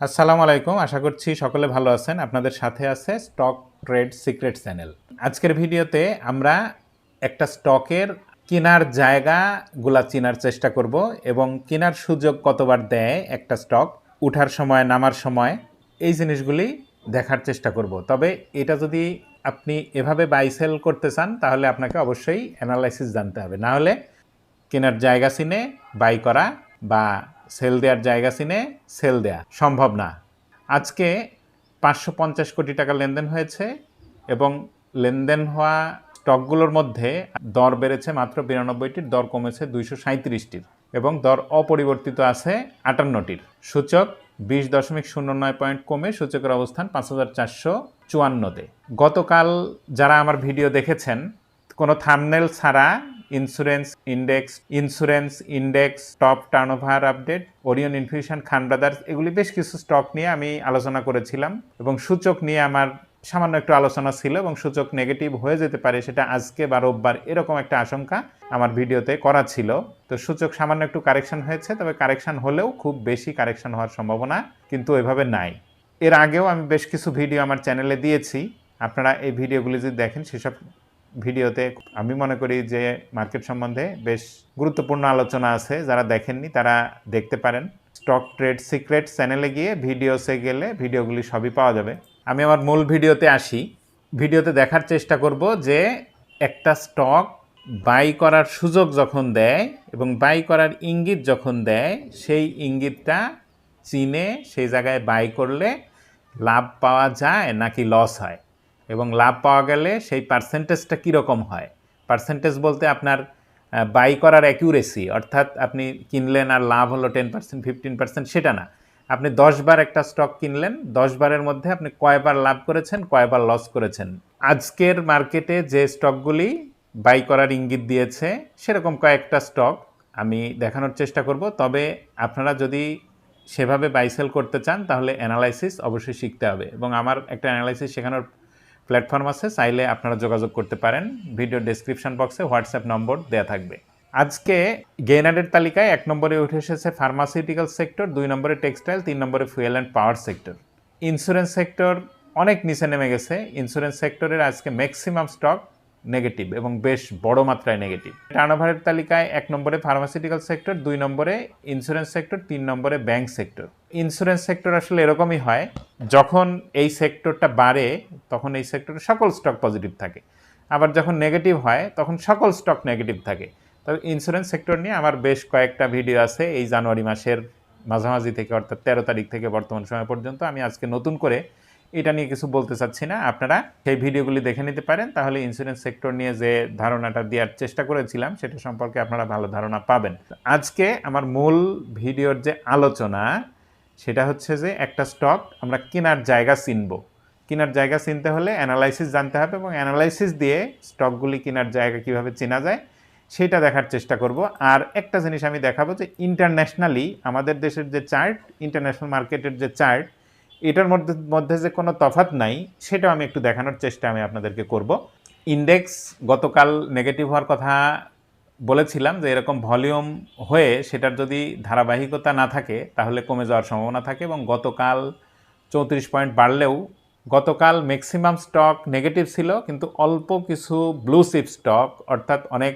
আসসালামু আলাইকুম। আশা করছি সকলে ভালো আছেন। আপনাদের সাথে আছে স্টক ট্রেড সিক্রেট চ্যানেল। আজকের ভিডিওতে আমরা একটা স্টকের কেনার জায়গাগুলা চেনার চেষ্টা করব এবং কেনার সুযোগ কতবার দেয় একটা স্টক, উঠার সময়, নামার সময়, এই জিনিসগুলি দেখার চেষ্টা করব। তবে এটা যদি আপনি এভাবে বাই সেল করতে চান, তাহলে আপনাকে অবশ্যই অ্যানালাইসিস জানতে হবে। না হলে কেনার জায়গা চিনে বাই করা বা সেল দেওয়ার জায়গা চিনে সেল দেয়া। সম্ভব না। আজকে পাঁচশো পঞ্চাশ কোটি টাকা লেনদেন হয়েছে এবং লেনদেন হওয়া স্টকগুলোর মধ্যে দর বেড়েছে মাত্র বিরানব্বইটির, দর কমেছে দুইশো সাঁত্রিশটির এবং দর অপরিবর্তিত আছে আটান্নটির। সূচক বিশ দশমিক শূন্য নয় পয়েন্ট কমে সূচকের অবস্থান পাঁচ হাজার চারশো চুয়ান্নতে। গতকাল যারা আমার ভিডিও দেখেছেন, কোনো থামনেল ছাড়া insurance index insurance index top turnover update Orion Infusion Khan Brothers এগুলি বেশ কিছু স্টক নিয়ে আমি আলোচনা করেছিলাম এবং সূচক নিয়ে আমার সামান্য একটু আলোচনা ছিল এবং সূচক নেগেটিভ হয়ে যেতে পারে সেটা আজকে বা রোববার এরকম একটা আশঙ্কা আমার ভিডিওতে করা ছিল। তো সূচক সামান্য একটু কারেকশন হয়েছে, তবে কারেকশন হলেও খুব বেশি কারেকশন হওয়ার সম্ভাবনা কিন্তু এভাবে নাই। এর আগেও আমি বেশ কিছু ভিডিও আমার চ্যানেলে দিয়েছি। আপনারা এই ভিডিওগুলি যদি দেখেন, সেসব ভিডিওতে আমি মনে করি যে মার্কেট সম্বন্ধে বেশ গুরুত্বপূর্ণ আলোচনা আছে, যারা দেখেননি তারা দেখতে পারেন। স্টক ট্রেড সিক্রেট চ্যানেলে গিয়ে ভিডিওসে গেলে ভিডিওগুলি সবই পাওয়া যাবে। আমি আমার মূল ভিডিওতে আসি। ভিডিওতে দেখার চেষ্টা করব যে একটা স্টক বাই করার সুযোগ যখন দেয় এবং বাই করার ইঙ্গিত যখন দেয়, সেই ইঙ্গিতটা চিনে সেই জায়গায় বাই করলে লাভ পাওয়া যায় নাকি লস হয়। এবং লাভ পাওয়া গেলে সেই পার্সেন্টেজটা কীরকম হয়? পার্সেন্টেজ বলতে আপনার বাই করার অ্যাকিউরেসি অর্থাৎ আপনি কিনলেন আর লাভ হলো টেন পার্সেন্ট ফিফটিন পার্সেন্ট সেটা না। আপনি দশবার একটা স্টক কিনলেন দশবারের মধ্যে আপনি কয়বার লাভ করেছেন, কয়বার লস করেছেন। আজকের মার্কেটে যে স্টকগুলি বাই করার ইঙ্গিত দিয়েছে, সেরকম কয়েকটা স্টক আমি দেখানোর চেষ্টা করব। তবে আপনারা যদি সেভাবে বাই সেল করতে চান, তাহলে অ্যানালাইসিস অবশ্যই শিখতে হবে। এবং আমার একটা অ্যানালাইসিস শেখানোর প্ল্যাটফর্ম আছে, চাইলে আপনারা যোগাযোগ করতে পারেন। ভিডিও ডেসক্রিপশন বক্সে হোয়াটসঅ্যাপ নম্বর দেওয়া থাকবে। আজকে গেনারের তালিকায় এক নম্বরে উঠে এসেছে ফার্মাসিউটিক্যাল সেক্টর দুই নম্বরে টেক্সটাইল তিন নম্বরে fuel and power sector insurance sector অনেক নিচে নেমে গেছে। ইন্স্যুরেন্স সেক্টরের আজকে ম্যাক্সিমাম স্টক নেগেটিভ এবং বেশ বড় মাত্রায় নেগেটিভ টার্নওভারের তালিকায় এক নম্বরে ফার্মাসিউটিক্যাল সেক্টর দুই নম্বরে ইন্স্যুরেন্স সেক্টর তিন নম্বরে ব্যাংক সেক্টর ইন্স্যুরেন্স সেক্টর আসলে এরকমই হয়, যখন এই সেক্টরটা বাড়ে, তখন এই সেক্টরে সকল স্টক পজিটিভ থাকে। আবার যখন নেগেটিভ হয়, তখন সকল স্টক নেগেটিভ থাকে। তবে ইন্স্যুরেন্স সেক্টর নিয়ে আমার বেশ কয়েকটা ভিডিও আছে এই জানুয়ারি মাসের মাঝামাঝি থেকে, অর্থাৎ তেরো তারিখ থেকে বর্তমান সময় পর্যন্ত আমি আজকে নতুন করে এটা নিয়ে কিছু বলতে চাচ্ছি না। আপনারা সেই ভিডিওগুলি দেখে নিতে পারেন। তাহলে ইন্স্যুরেন্স সেক্টর নিয়ে যে ধারণাটা দেওয়ার চেষ্টা করেছিলাম, সেটা সম্পর্কে আপনারা ভালো ধারণা পাবেন। আজকে আমার মূল ভিডিওর যে আলোচনা, সেটা হচ্ছে যে একটা স্টক আমরা কেনার জায়গা চিনব। কেনার জায়গা চিনতে হলে অ্যানালাইসিস জানতে হবে এবং অ্যানালাইসিস দিয়ে স্টকগুলি কেনার জায়গা কীভাবে চেনা যায়, সেটা দেখার চেষ্টা করব। আর একটা জিনিস আমি দেখাবো যে ইন্টারন্যাশনালি আমাদের দেশের যে চার্ট ইন্টারন্যাশনাল মার্কেটের যে চার্ট এটার মধ্যে মধ্যে যে কোনো তফাত নাই, সেটাও আমি একটু দেখানোর চেষ্টা আমি আপনাদেরকে করব। ইন্ডেক্স গতকাল নেগেটিভ হওয়ার কথা বলেছিলাম যে এরকম ভলিউম হয়ে সেটার যদি ধারাবাহিকতা না থাকে, তাহলে কমে যাওয়ার সম্ভাবনা থাকে এবং গতকাল চৌত্রিশ পয়েন্ট বাড়লেও গতকাল ম্যাক্সিমাম স্টক নেগেটিভ ছিল, কিন্তু অল্প কিছু ব্লু চিপ স্টক অর্থাৎ অনেক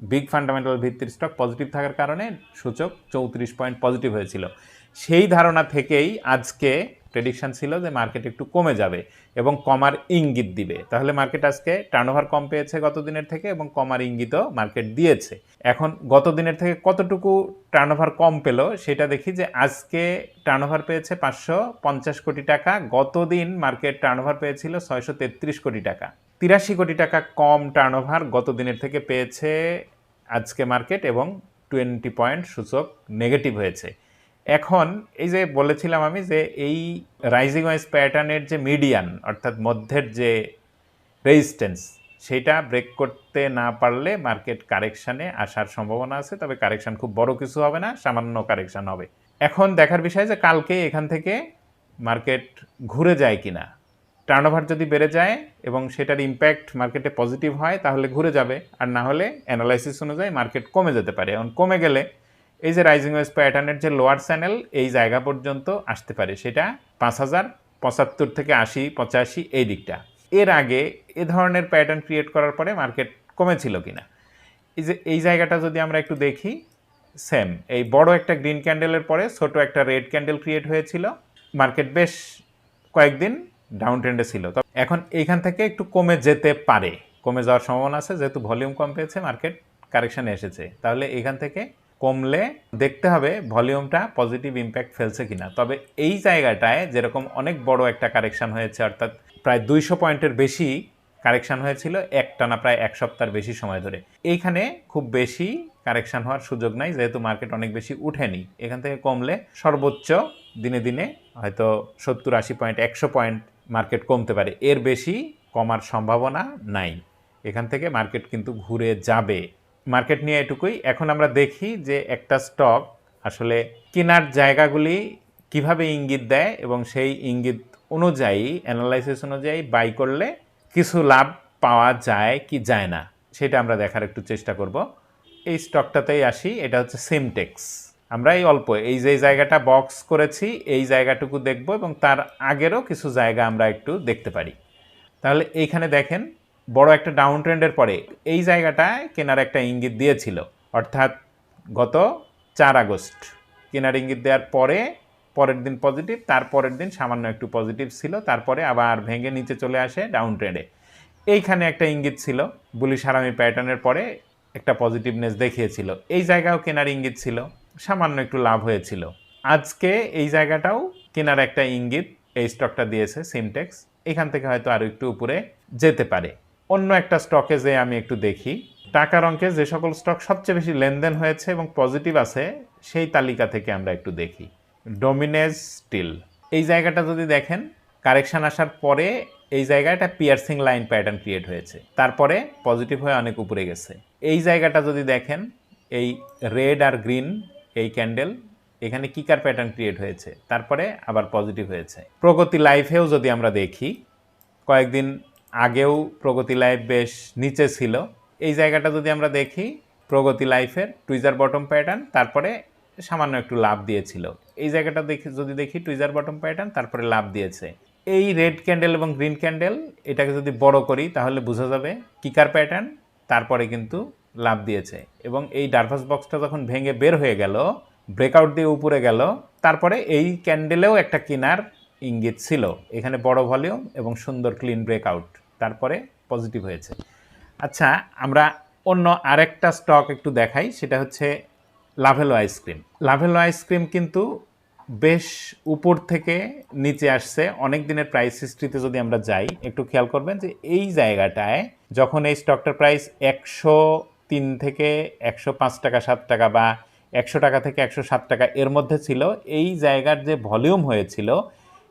বিগ ফান্ডামেন্টাল ভিত্তির স্টক পজিটিভ থাকার কারণে সূচক চৌত্রিশ পয়েন্ট পজিটিভ হয়েছিল। সেই ধারণা থেকেই আজকে প্রেডিকশন ছিল যে মার্কেট একটু কমে যাবে এবং কমার ইঙ্গিত দিবে। তাহলে মার্কেট আজকে টার্নওভার কম পেয়েছে গত দিনের থেকে এবং কমার ইঙ্গিতও মার্কেট দিয়েছে। এখন গত দিনের থেকে কতটুকু টার্নওভার কম পেল সেটা দেখি যে আজকে টার্নওভার পেয়েছে পাঁচশো পঞ্চাশ কোটি টাকা গত দিন মার্কেট টার্নওভার পেয়েছিল ছয়শো তেত্রিশ কোটি টাকা। তিরাশি কোটি টাকা কম টার্নওভার গত দিনের থেকে পেয়েছে আজকে মার্কেট এবং টোয়েন্টি পয়েন্ট সূচক নেগেটিভ হয়েছে। এখন এই যে বলেছিলাম আমি যে এই রাইজিং ওয়াইজ প্যাটার্নের যে মিডিয়ান অর্থাৎ মধ্যের যে রেজিস্ট্যান্স সেটা ব্রেক করতে না পারলে মার্কেট কারেকশানে আসার সম্ভাবনা আছে, তবে কারেকশান খুব বড় কিছু হবে না, সামান্য কারেকশান হবে। এখন দেখার বিষয় যে কালকে এখান থেকে মার্কেট ঘুরে যায় কিনা। টার্নওভার যদি বেড়ে যায় এবং সেটার ইম্প্যাক্ট মার্কেটে পজিটিভ হয়, তাহলে ঘুরে যাবে। আর না হলে অ্যানালাইসিস অনুযায়ী মার্কেট কমে যেতে পারে। এখন কমে গেলে এই যে রাইজিং ওয়েজ প্যাটার্নের যে লোয়ার চ্যানেল এই জায়গা পর্যন্ত আসতে পারে। সেটা পাঁচ হাজার, পঁচাত্তর থেকে আশি, পঁচাশি এই দিকটা। এর আগে এ ধরনের প্যাটার্ন ক্রিয়েট করার পরে মার্কেট কমেছিল কিনা। এই যে এই জায়গাটা যদি আমরা একটু দেখি সেম এই বড় একটা গ্রিন ক্যান্ডেলের পরে ছোট একটা রেড ক্যান্ডেল ক্রিয়েট হয়েছিল। মার্কেট বেশ কয়েকদিন ডাউন ট্রেন্ডে ছিল। তো এখন এইখান থেকে একটু কমে যেতে পারে। কমে যাওয়ার সম্ভাবনা আছে, যেহেতু ভলিউম কম পেয়েছে মার্কেট কারেকশানে এসেছে। তাহলে এখান থেকে কমলে দেখতে হবে ভলিউমটা পজিটিভ ইম্প্যাক্ট ফেলছে কিনা। তবে এই জায়গাটায় যেরকম অনেক বড় একটা কারেকশান হয়েছে, অর্থাৎ প্রায় দুইশো পয়েন্টের বেশি কারেকশান হয়েছিল, একটানা প্রায় এক সপ্তাহের বেশি সময় ধরে। এইখানে খুব বেশি কারেকশান হওয়ার সুযোগ নাই, যেহেতু মার্কেট অনেক বেশি উঠেনি। এখান থেকে কমলে সর্বোচ্চ দিনে দিনে হয়তো সত্তর আশি পয়েন্ট, একশো পয়েন্ট মার্কেট কমতে পারে। এর বেশি কমার সম্ভাবনা নাই। এখান থেকে মার্কেট কিন্তু ঘুরে যাবে। মার্কেট নিয়ে এটুকুই। এখন আমরা দেখি যে একটা স্টক আসলে কেনার জায়গাগুলি কীভাবে ইঙ্গিত দেয় এবং সেই ইঙ্গিত অনুযায়ী অ্যানালাইসিস অনুযায়ী বাই করলে কিছু লাভ পাওয়া যায় কি যায় না, সেটা আমরা দেখার একটু চেষ্টা করব। এই স্টকটাতেই আসি, এটা হচ্ছে সিমটেক্স আমরা এই অল্প, এই যে জায়গাটা বক্স করেছি, এই জায়গাটুকু দেখব এবং তার আগেরও কিছু জায়গা আমরা একটু দেখতে পারি। তাহলে এইখানে দেখেন বড় একটা ডাউন ট্রেন্ডের পরে এই জায়গাটায় কেনার একটা ইঙ্গিত দিয়েছিল। অর্থাৎ গত চার আগস্ট কেনার ইঙ্গিত দেওয়ার পরে পরের দিন পজিটিভ তারপরের দিন সামান্য একটু পজিটিভ ছিল, তারপরে আবার ভেঙে নিচে চলে আসে ডাউন ট্রেন্ডে এইখানে একটা ইঙ্গিত ছিল বুলি সারামি প্যাটার্নের পরে একটা পজিটিভনেস দেখিয়েছিল। এই জায়গাও কেনার ইঙ্গিত ছিল, সামান্য একটু লাভ হয়েছিল। আজকে এই জায়গাটাও কেনার একটা ইঙ্গিত এই স্টকটা দিয়েছে সিমটেক্স এখান থেকে হয়তো আরও একটু উপরে যেতে পারে। অন্য একটা স্টকে যে আমি একটু দেখি। টাকার অঙ্কে যে সকল স্টক সবচেয়ে বেশি লেনদেন হয়েছে এবং পজিটিভ আছে, সেই তালিকা থেকে আমরা একটু দেখি। ডোমিনেজ স্টিল এই জায়গাটা যদি দেখেন কারেকশন আসার পরে এই জায়গায় একটা পিয়ার্সিং লাইন প্যাটার্ন ক্রিয়েট হয়েছে। তারপরে পজিটিভ হয়ে অনেক উপরে গেছে। এই জায়গাটা যদি দেখেন, এই রেড আর গ্রিন এই ক্যান্ডেল এখানে কিকার প্যাটার্ন ক্রিয়েট হয়েছে। তারপরে আবার পজিটিভ হয়েছে। প্রগতি লাইফেও যদি আমরা দেখি, কয়েকদিন আগেও প্রগতি লাইফ বেশ নিচে ছিল। এই জায়গাটা যদি আমরা দেখি, প্রগতি লাইফের টুইজার বটম প্যাটার্ন, তারপরে সামান্য একটু লাভ দিয়েছিল। এই জায়গাটা দেখি, যদি দেখি টুইজার বটম প্যাটার্ন, তারপরে লাভ দিয়েছে। এই রেড ক্যান্ডেল এবং গ্রিন ক্যান্ডেল, এটাকে যদি বড় করি, তাহলে বোঝা যাবে কিকার প্যাটার্ন, তারপরে কিন্তু লাভ দিয়েছে। এবং এই ডারভাস বক্সটা যখন ভেঙে বের হয়ে গেল, ব্রেকআউট দিয়ে উপরে গেল, তারপরে এই ক্যান্ডেলেও একটা কেনার ইঙ্গিত ছিল। এখানে বড় ভলিউম এবং সুন্দর ক্লিন ব্রেকআউট। তারপরে পজিটিভ হয়েছে। আচ্ছা আমরা অন্য আরেকটা স্টক একটু দেখাই, সেটা হচ্ছে লাভেলো আইসক্রিম লাভেলো আইসক্রিম কিন্তু বেশ উপর থেকে নিচে আসছে। অনেক দিনের প্রাইস হিস্ট্রিতে যদি আমরা যাই, একটু খেয়াল করবেন যে এই জায়গাটায় যখন এই স্টকটার প্রাইস একশো তিন থেকে একশো পাঁচ টাকা, সাত টাকা বা একশো টাকা থেকে একশো সাত টাকা এর মধ্যে ছিল, এই জায়গার যে ভলিউম হয়েছিল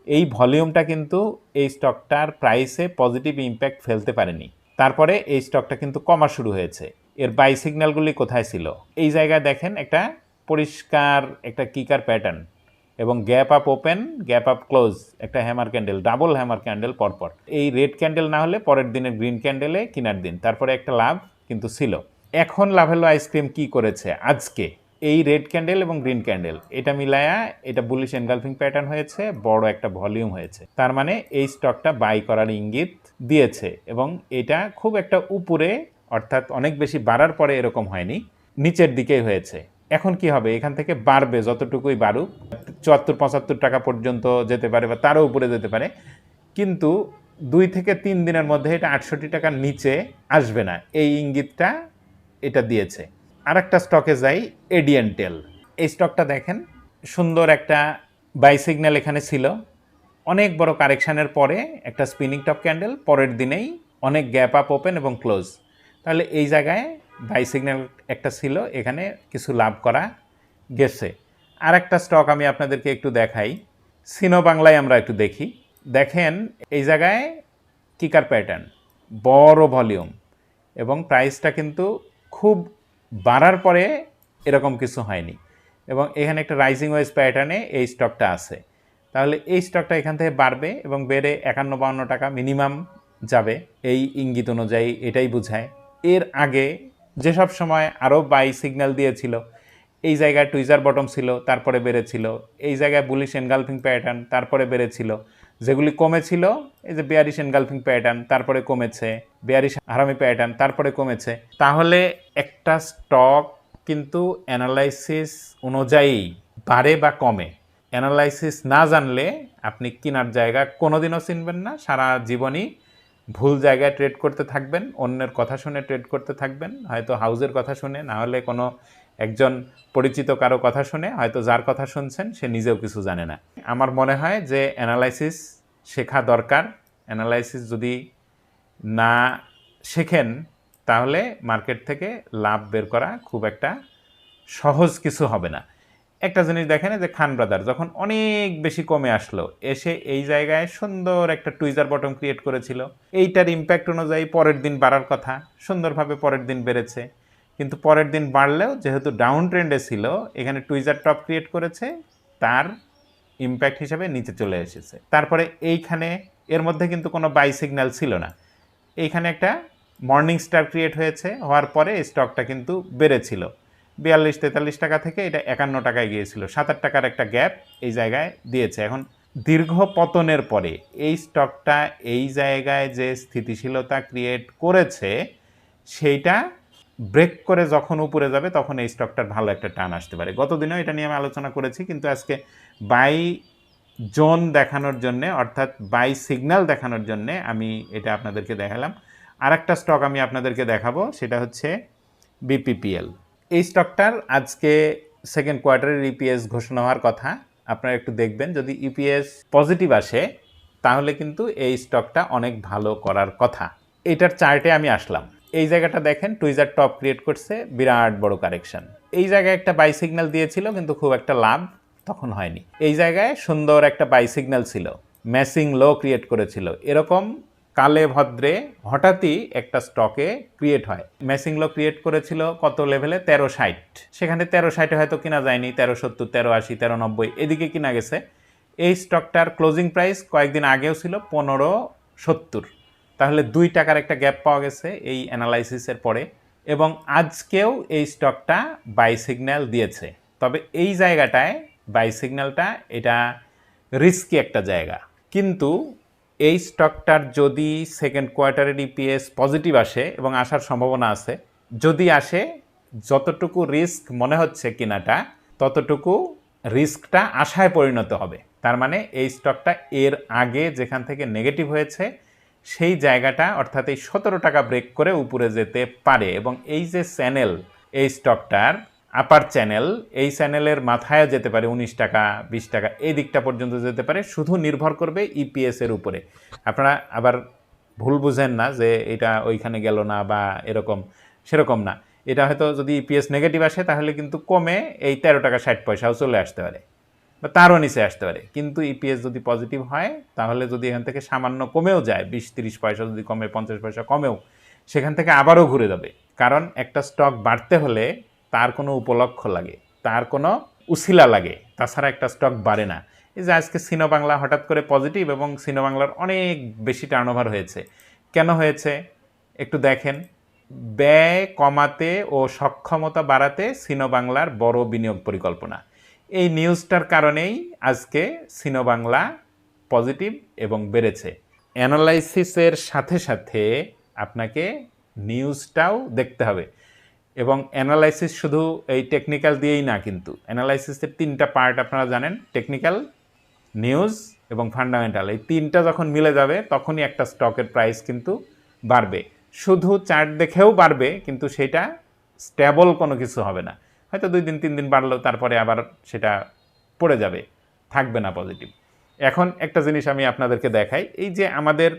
এই ভলিউমটা কিন্তু এই স্টকটার প্রাইসে পজিটিভ ইম্প্যাক্ট ফেলতে পারেনি। তারপরে এই স্টকটা কিন্তু কমা শুরু হয়েছে। এর বাই সিগন্যালগুলি কোথায় ছিল? এই জায়গায় দেখেন একটা পরিষ্কার একটা কিকার প্যাটার্ন এবং gap up open gap up close একটা hammer candle double hammer candle পরপর। এই রেড ক্যান্ডেল না হলে পরের দিনের গ্রিন ক্যান্ডেলে কিনার দিন। তারপরে একটা লাভ কিন্তু ছিল। এখন লাভেলো আইসক্রিম কি করেছে? আজকে এই রেড ক্যান্ডেল এবং গ্রিন ক্যান্ডেল এটা মিলায়া এটা বুলিশ এনগালফিং প্যাটার্ন হয়েছে, বড় একটা ভলিউম হয়েছে। তার মানে এই স্টকটা বাই করার ইঙ্গিত দিয়েছে এবং এটা খুব একটা উপরে, অর্থাৎ অনেক বেশি বাড়ার পরে এরকম হয়নি, নিচের দিকেই হয়েছে। এখন কি হবে? এখান থেকে বাড়বে যতটুকুই বাড়ুক, চুয়াত্তর, পঁচাত্তর টাকা পর্যন্ত যেতে পারে বা তারও উপরে যেতে পারে, কিন্তু দুই থেকে তিন দিনের মধ্যে এটা আটষট্টি টাকার নিচে আসবে না। এই ইঙ্গিতটা এটা দিয়েছে। আর একটা স্টকে যাই এডিয়েন্টেল এই স্টকটা দেখেন, সুন্দর একটা বাই সিগন্যাল এখানে ছিল। অনেক বড় কারেকশানের পরে একটা স্পিনিং টপ ক্যান্ডেল পরের দিনেই অনেক গ্যাপ আপ ওপেন এবং ক্লোজ তাহলে এই জায়গায় বাই সিগন্যাল একটা ছিল, এখানে কিছু লাভ করা গেছে। আর একটা স্টক আমি আপনাদেরকে একটু দেখাই সিনো বাংলায় আমরা একটু দেখি। দেখেন, এই জায়গায় কিকার প্যাটার্ন বড় ভলিউম এবং প্রাইসটা কিন্তু খুব বাড়ার পরে এরকম কিছু হয়নি। এবং এখানে একটা রাইজিং ওয়েজ প্যাটার্নে এই স্টকটা আছে। তাহলে এই স্টকটা এখান থেকে বাড়বে এবং বেড়ে একান্ন বাউন্ন টাকা মিনিমাম যাবে। এই ইঙ্গিত অনুযায়ী এটাই বোঝায়। এর আগে যেসব সময় আরও বাই সিগন্যাল দিয়েছিল, এই জায়গায় টুইজার বটম ছিল, তারপরে বেড়েছিল। এই জায়গায় বুলিশ এনগালফিং প্যাটার্ন তারপরে বেড়েছিল। যেগুলি কমেছিল, এই যে বেয়ারিশ এনগালফিং প্যাটার্ন তারপরে কমেছে বেয়ারিশ হারামি প্যাটার্ন তারপরে কমেছে। তাহলে একটা স্টক কিন্তু অ্যানালাইসিস অনুযায়ী বাড়ে বা কমে। অ্যানালাইসিস না জানলে আপনি কেনার জায়গা কোনোদিনও চিনবেন না, সারা জীবনই ভুল জায়গায় ট্রেড করতে থাকবেন, অন্যের কথা শুনে ট্রেড করতে থাকবেন, হয়তো হাউজের কথা শুনে, না হলে কোনো একজন পরিচিত কারও কথা শুনে, হয়তো যার কথা শুনছেন, সে নিজেও কিছু জানে না। আমার মনে হয় যে অ্যানালাইসিস শেখা দরকার। অ্যানালাইসিস যদি না শেখেন, তাহলে মার্কেট থেকে লাভ বের করা খুব একটা সহজ কিছু হবে না। একটা জিনিস দেখেন যে খান ব্রাদার, যখন অনেক বেশি কমে আসলো, এসে এই জায়গায় সুন্দর একটা টুইজার বটম ক্রিয়েট করেছিল। এইটার ইম্প্যাক্ট অনুযায়ী পরের দিন বাড়ার কথা, সুন্দরভাবে পরের দিন বেড়েছে। কিন্তু পরের দিন বাড়লেও যেহেতু ডাউন ট্রেন্ডে ছিল, এখানে টুইজার টপ ক্রিয়েট করেছে, তার ইম্প্যাক্ট হিসাবে নিচে চলে এসেছে। তারপরে এইখানে এর মধ্যে কিন্তু কোনো বাই সিগন্যাল ছিল না। এইখানে একটা মর্নিং স্টার ক্রিয়েট হয়েছে, হওয়ার পরে এই স্টকটা কিন্তু বেড়েছিল। বিয়াল্লিশ, তেতাল্লিশ টাকা থেকে এটা একান্ন টাকায় গিয়েছিল। সাত আট টাকার একটা গ্যাপ এই জায়গায় দিয়েছে। এখন দীর্ঘ পতনের পরে এই স্টকটা এই জায়গায় যে স্থিতিশীলতা ক্রিয়েট করেছে, সেইটা ব্রেক করে যখন উপরে যাবে, তখন এই স্টকটার ভালো একটা টান আসতে পারে। গতদিনও এটা নিয়ে আমি আলোচনা করেছি, কিন্তু আজকে বাই জোন দেখানোর জন্যে, অর্থাৎ বাই সিগন্যাল দেখানোর জন্যে আমি এটা আপনাদেরকে দেখালাম। আর একটা স্টক আমি আপনাদেরকে দেখাবো, সেটা হচ্ছে বিপিপিএল এই স্টকটার আজকে সেকেন্ড কোয়ার্টারের ইপিএস ঘোষণা হওয়ার কথা, আপনারা একটু দেখবেন, যদি ইপিএস পজিটিভ আসে, তাহলে কিন্তু এই স্টকটা অনেক ভালো করার কথা। এটার চার্টে আমি আসলাম। এই জায়গাটা দেখেন টুইজার টপ ক্রিয়েট করছে, বিরাট বড় কারেকশন এই জায়গায় একটা বাই সিগন্যাল দিয়েছিল, কিন্তু খুব একটা লাভ তখন হয়নি। এই জায়গায় সুন্দর একটা বাই সিগন্যাল ছিল ম্যাসিং লো ক্রিয়েট করেছিল। এরকম কালে ভদ্রে হঠাৎই একটা স্টকে ক্রিয়েট হয়। ম্যাসিং লো ক্রিয়েট করেছিল কত লেভেলে তেরো ষাট। সেখানে তেরো ষাটে হয়তো কিনা যায়নি, তেরো সত্তর, তেরো আশি, তেরো নব্বই, এদিকে কিনা গেছে। এই স্টকটার ক্লোজিং প্রাইস কয়েকদিন আগেও ছিল পনেরো সত্তর। তাহলে দুই টাকার একটা গ্যাপ পাওয়া গেছে এই অ্যানালাইসিসের পরে এবং আজকেও এই স্টকটা বাই সিগন্যাল দিয়েছে। তবে এই জায়গাটায় বাই সিগন্যালটা এটা রিস্কি একটা জায়গা। কিন্তু এই স্টকটার যদি সেকেন্ড কোয়ার্টারের ইপিএস পজিটিভ আসে এবং আসার সম্ভাবনা আছে, যদি আসে যতটুকু রিস্ক মনে হচ্ছে কিনাটা, ততটুকু রিস্কটা আশায় পরিণত হবে। তার মানে এই স্টকটা এর আগে যেখান থেকে নেগেটিভ হয়েছে সেই জায়গাটা, অর্থাৎ এই সতেরো টাকা ব্রেক করে উপরে যেতে পারে এবং এই যে চ্যানেল এই স্টকটার আপার চ্যানেল এই চ্যানেলের মাথায় যেতে পারে উনিশ টাকা, বিশ টাকা, এই দিকটা পর্যন্ত যেতে পারে, শুধু নির্ভর করবে ইপিএস এর উপরে। আপনারা আবার ভুল বুঝেন না যে এটা ওইখানে গেল না বা এরকম, সেরকম না। এটা হয়তো যদি ইপিএস নেগেটিভ আসে, তাহলে কিন্তু কমে এই তেরো টাকা ষাট পয়সাও চলে আসতে পারে। বা তারও নিচে আসতে পারে। কিন্তু ইপিএস যদি পজিটিভ হয়, তাহলে যদি এখান থেকে সামান্য কমেও যায় বিশ তিরিশ পয়সা যদি কমে, পঞ্চাশ পয়সা কমেও, সেখান থেকে আবারও ঘুরে যাবে। কারণ একটা স্টক বাড়তে হলে তার কোনো উপলক্ষ লাগে, তার কোনো উসিলা লাগে, তাছাড়া একটা স্টক বাড়ে না। এই যে আজকে সিনো বাংলা হঠাৎ করে পজিটিভ এবং সিনো বাংলার অনেক বেশি টার্নওভার হয়েছে। কেন হয়েছে? একটু দেখেন। ব্যয় কমাতে ও সক্ষমতা বাড়াতে সিনো বাংলার বড় বিনিয়োগ পরিকল্পনা। এই নিউজটার কারণেই আজকে সিনো বাংলা পজিটিভ এবং বেড়েছে। অ্যানালাইসিসের সাথে সাথে আপনাকে নিউজটাও দেখতে হবে। এবং অ্যানালাইসিস শুধু এই টেকনিক্যাল দিয়েই না কিন্তু, অ্যানালাইসিসের তিনটা পার্ট আপনারা জানেন, টেকনিক্যাল, নিউজ এবং ফান্ডামেন্টাল। এই তিনটা যখন মিলে যাবে, তখনই একটা স্টকের প্রাইস কিন্তু বাড়বে। শুধু চার্ট দেখেও বাড়বে, কিন্তু সেটা স্টেবল কোনো কিছু হবে না। হয়তো দুই দিন, তিন দিন বাড়লেও তারপরে আবার সেটা পড়ে যাবে, থাকবে না পজিটিভ এখন একটা জিনিস আমি আপনাদেরকে দেখাই, এই যে আমাদের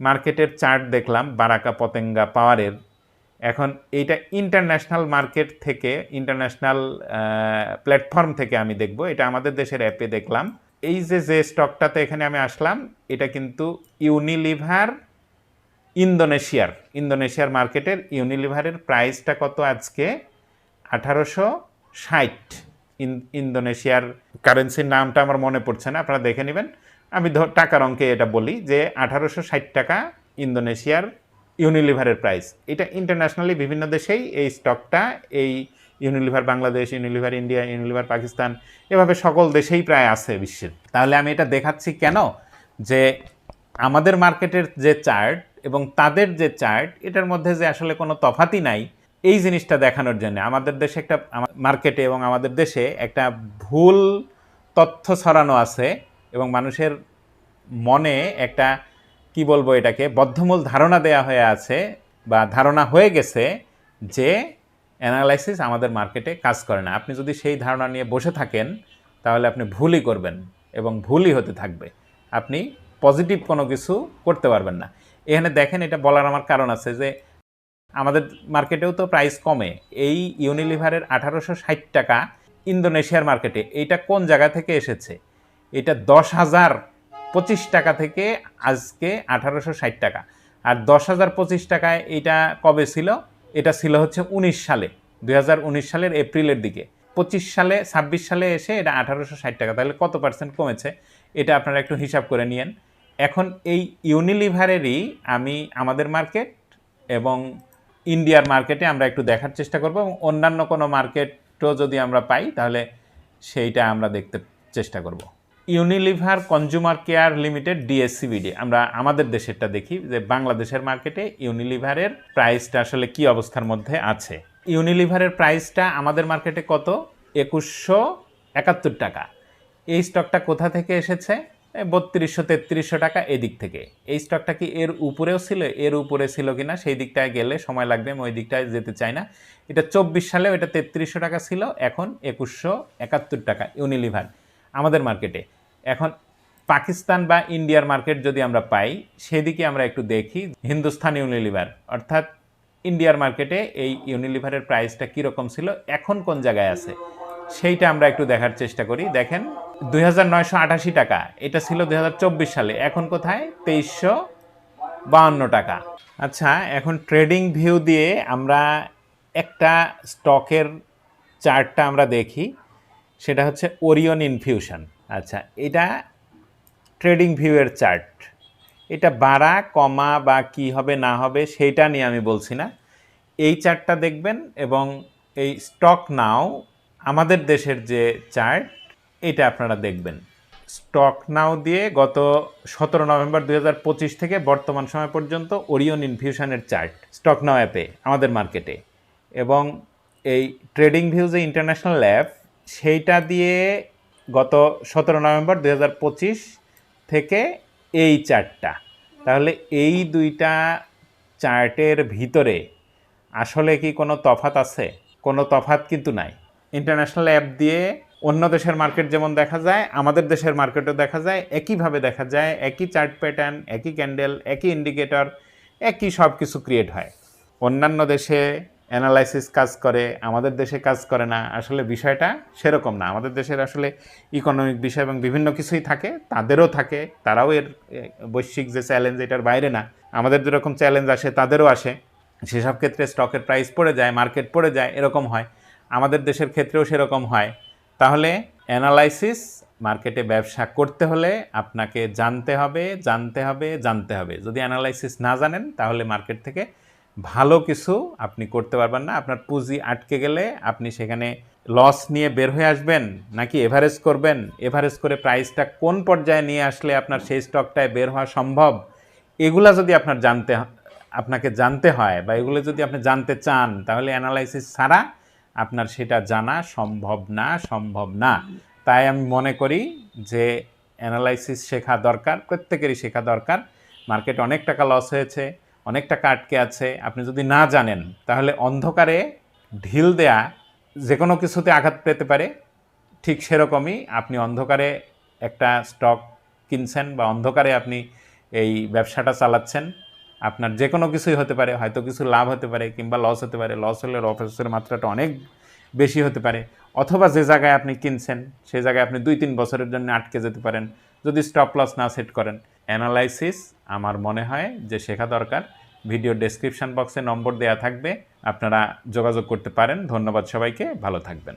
মার্কেটের চার্ট দেখলাম, বারাকা পতেঙ্গা পাওয়ারের, এখন এইটা ইন্টারন্যাশনাল মার্কেট থেকে ইন্টারন্যাশনাল প্ল্যাটফর্ম থেকে আমি দেখব, এটা আমাদের দেশের অ্যাপে দেখলাম। এই যে যে স্টকটাতে এখানে আমি আসলাম, এটা কিন্তু ইউনিলিভার ইন্দোনেশিয়ার ইন্দোনেশিয়ার মার্কেটের ইউনিলিভারের প্রাইসটা কত আজকে? আঠারোশো ষাট ইন্দোনেশিয়ার কারেন্সির নামটা আমার মনে পড়ছে না, আপনারা দেখে নেবেন। আমি টাকার অঙ্কে এটা বলি যে আঠারোশো ষাট টাকা ইন্দোনেশিয়ার ইউনিলিভারের প্রাইস এটা ইন্টারন্যাশনালি বিভিন্ন দেশেই এই স্টকটা এই Unilever Bangladesh Unilever India Unilever Pakistan এভাবে সকল দেশেই প্রায় আছে বিশ্বের। তাহলে আমি এটা দেখাচ্ছি কেন? যে আমাদের মার্কেটের যে চার্ট এবং তাদের যে চার্ট এটার মধ্যে যে আসলে কোনো তফাতই নাই এই জিনিসটা দেখানোর জন্য। আমাদের দেশে একটা মার্কেটে এবং আমাদের দেশে একটা ভুল তথ্য ছড়ানো আছে এবং মানুষের মনে একটা, কি বলব এটাকে, বদ্ধমূল ধারণা দেয়া হয়ে আছে বা ধারণা হয়ে গেছে যে অ্যানালাইসিস আমাদের মার্কেটে কাজ করে না। আপনি যদি সেই ধারণা নিয়ে বসে থাকেন, তাহলে আপনি ভুলই করবেন এবং ভুলই হতে থাকবে। আপনি পজিটিভ কোনো কিছু করতে পারবেন না। এখানে দেখেন, এটা বলার আমার কারণ আছে যে আমাদের মার্কেটেও তো প্রাইস কমে। এই ইউনিলিভারের আঠারোশো ষাট টাকা ইন্দোনেশিয়ার মার্কেটে এইটা কোন জায়গা থেকে এসেছে? এটা দশ হাজার পঁচিশ টাকা থেকে আজকে আঠারোশো ষাট টাকা। আর দশ হাজার পঁচিশ টাকায় এটা কবে ছিল? এটা ছিল হচ্ছে উনিশ সালে দু হাজার উনিশ সালের এপ্রিলের দিকে। পঁচিশ সালে, ছাব্বিশ সালে এসে এটা আঠারোশো ষাট টাকা, তাহলে কত পার্সেন্ট কমেছে? এটা আপনারা একটু হিসাব করে নিয়েন। এখন এই ইউনিলিভারেরই আমি, আমাদের মার্কেট এবং ইন্ডিয়ার মার্কেটে আমরা একটু দেখার চেষ্টা করব এবং অন্যান্য কোনো মার্কেটও যদি আমরা পাই, তাহলে সেইটা আমরা দেখতে চেষ্টা করব। Unilever consumer care limited DSCBD আমরা আমাদের দেশেরটা দেখি যে বাংলাদেশের মার্কেটে ইউনিলিভারের প্রাইসটা আসলে কি অবস্থার মধ্যে আছে। ইউনিলিভারের প্রাইসটা আমাদের মার্কেটে কত? একুশশো একাত্তর টাকা। এই স্টকটা কোথা থেকে এসেছে? বত্রিশশো তেত্রিশশো টাকা এদিক থেকে। এই স্টকটা কি এর উপরেও ছিল? এর উপরে ছিল কিনা? সেই দিকটায় গেলে সময় লাগবে, আমি ওই দিকটায় যেতে চাই না। এটা চব্বিশ সালেও এটা তেত্রিশশো টাকা ছিল, এখন একুশশো একাত্তর টাকা ইউনিলিভার আমাদের মার্কেটে। এখন পাকিস্তান বা ইন্ডিয়ার মার্কেট যদি আমরা পাই, সেদিকে আমরা একটু দেখি। হিন্দুস্তান ইউনিলিভার অর্থাৎ ইন্ডিয়ার মার্কেটে এই ইউনিলিভারের প্রাইসটা কীরকম ছিল, এখন কোন জায়গায় আছে? সেইটা আমরা একটু দেখার চেষ্টা করি। দেখেন দুই হাজার নয়শো আটাশি টাকা। এটা ছিল দু হাজার চব্বিশ সালে। এখন কোথায়? তেইশশো বাহান্ন টাকা। আচ্ছা এখন ট্রেডিং ভিউ দিয়ে আমরা একটা স্টকের চার্টটা আমরা দেখি। সেটা হচ্ছে ওরিয়ন ইনফিউশন। আচ্ছা এটা ট্রেডিং ভিউয়ের চার্ট। এটা বাড়া, কমা বা কি হবে, না হবে, সেইটা নিয়ে আমি বলছি না। এই চার্টটা দেখবেন এবং এই স্টক নাও আমাদের দেশের যে চার্ট এটা আপনারা দেখবেন। স্টক নাও দিয়ে গত সতেরো নভেম্বর দু হাজার পঁচিশ থেকে বর্তমান সময় পর্যন্ত ওরিয়ন ইনফিউশনের চার্ট স্টক নাও অ্যাপে আমাদের মার্কেটে এবং এই ট্রেডিং ভিউ যে ইন্টারন্যাশনাল ল্যাব সেইটা দিয়ে গত সতেরো নভেম্বর দু হাজার পঁচিশ থেকে এই চার্টটা তাহলে এই দুইটা চার্টের ভিতরে আসলে কি কোনো তফাত আছে? কোনো তফাত কিন্তু নাই। ইন্টারন্যাশনাল অ্যাপ দিয়ে অন্য দেশের মার্কেট যেমন দেখা যায়, আমাদের দেশের মার্কেটও দেখা যায়, একইভাবে দেখা যায়, একই চার্ট প্যাটার্ন, একই ক্যান্ডেল, একই ইন্ডিকেটর, একই সব কিছু ক্রিয়েট হয়। অন্যান্য দেশে অ্যানালাইসিস কাজ করে, আমাদের দেশে কাজ করে না, আসলে বিষয়টা সেরকম না। আমাদের দেশের আসলে ইকোনমিক বিষয় এবং বিভিন্ন কিছুই থাকে, তাদেরও থাকে, তারাও এর বৈশ্বিক যে চ্যালেঞ্জ এটার বাইরে না, আমাদের যেরকম চ্যালেঞ্জ আসে, তাদেরও আসে। সেসব ক্ষেত্রে স্টকের প্রাইস পড়ে যায় মার্কেট পড়ে যায়, এরকম হয়। আমাদের দেশের ক্ষেত্রেও সেরকম হয়। তাহলে অ্যানালাইসিস, মার্কেটে ব্যবসা করতে হলে আপনাকে জানতে হবে জানতে হবে জানতে হবে। যদি অ্যানালাইসিস না জানেন, তাহলে মার্কেট থেকে ভালো কিছু আপনি করতে পারবেন না। আপনার পুঁজি আটকে গেলে আপনি সেখানে লস নিয়ে বের হয়ে আসবেন, নাকি এভারেজ করবেন? এভারেজ করে প্রাইসটা কোন পর্যায়ে নিয়ে আসলে আপনার সেই স্টকটায় বের হওয়া সম্ভব? এগুলা যদি আপনার জানতে আপনাকে জানতে হয় বা এগুলো যদি আপনি জানতে চান, তাহলে অ্যানালাইসিস ছাড়া আপনার সেটা জানা সম্ভব না সম্ভব না। তাই আমি মনে করি যে অ্যানালাইসিস শেখা দরকার, প্রত্যেকেরই শেখা দরকার। মার্কেট অনেক টাকা লস হয়েছে, অনেক টাকা আটকে আছে। আপনি যদি না জানেন, তাহলে অন্ধকারে ঢিল দেয়া যে কোনো কিছুতে আঘাত পেতে পারে। ঠিক সেরকমই আপনি অন্ধকারে একটা স্টক কিনছেন বা অন্ধকারে আপনি এই ব্যবসাটা চালাচ্ছেন। আপনার যে কোনো কিছুই হতে পারে, হয়তো কিছু লাভ হতে পারে কিংবা লস হতে পারে। লস হলে লসের মাত্রাটা অনেক বেশি হতে পারে। অথবা যে জায়গায় আপনি কিনছেন, সেই জায়গায় আপনি দুই তিন বছরের জন্য আটকে যেতে পারেন। যদি স্টপ লস না সেট করেন। অ্যানালাইসিস আমার মনে হয় যে শেখা দরকার। ভিডিও ডেসক্রিপশন বক্সে নম্বর দেওয়া থাকবে। আপনারা যোগাযোগ করতে পারেন। ধন্যবাদ সবাইকে। ভালো থাকবেন।